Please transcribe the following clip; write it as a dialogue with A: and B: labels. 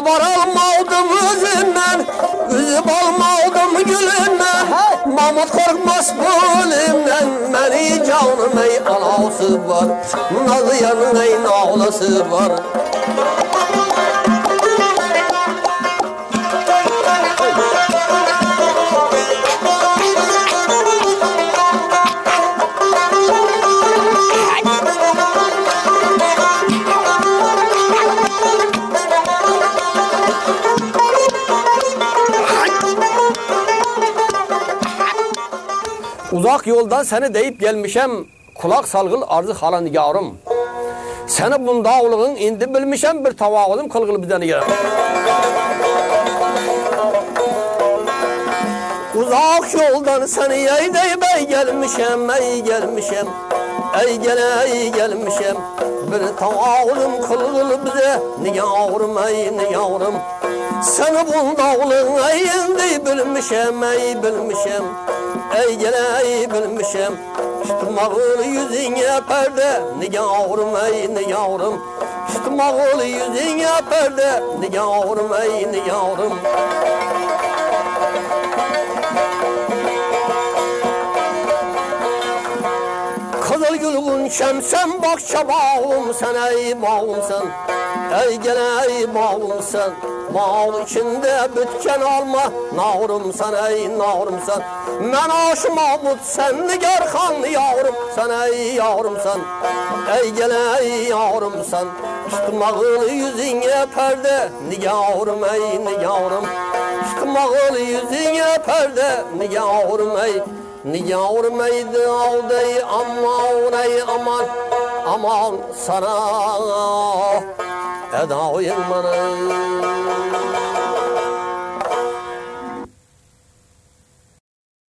A: Avar almadım özümden Üzüp almadım gülümden Mahmut korkmaz bu Beni canım ey anası var. Nazıyanın ey nalası var. Uzak yoldan seni deyip gelmişem Kulak salgıl arzı halan yavrum Seni bundağlığın indi bilmişem Bir tavağızım kılgıl bizden yarım Uzak yoldan seni ey deyip ey gelmişem Ey gelmişem Ey gele ey gelmişem Bir tavağızım kılgıl bize Ne yavrum ey ne seni buldog'ling ayinday bilmişem, ay bilmisham ey gala ey bilmisham tutmag'il yuzingga parda ne yavrum ay nega og'rim tutmag'il yuzingga parda ne yavrum, ay nega og'rim gülgün şemsem bakça bağım sen ey bağım sen. Ey gele ey bağım sen Bağ içinde bütken alma. Navrum sen ey navrum sen. Men aşı Mahmud sen nigar han yavrum sen ey yavrum sen. Ey gele ey yavrum sen Tutmağıl yüzüne perde. Ni yavrum ey ni yavrum Tutmağıl yüzüne perde. Ni yavrum ey Yavrum eydi alday aman ey aman aman sana. Eda uyum bana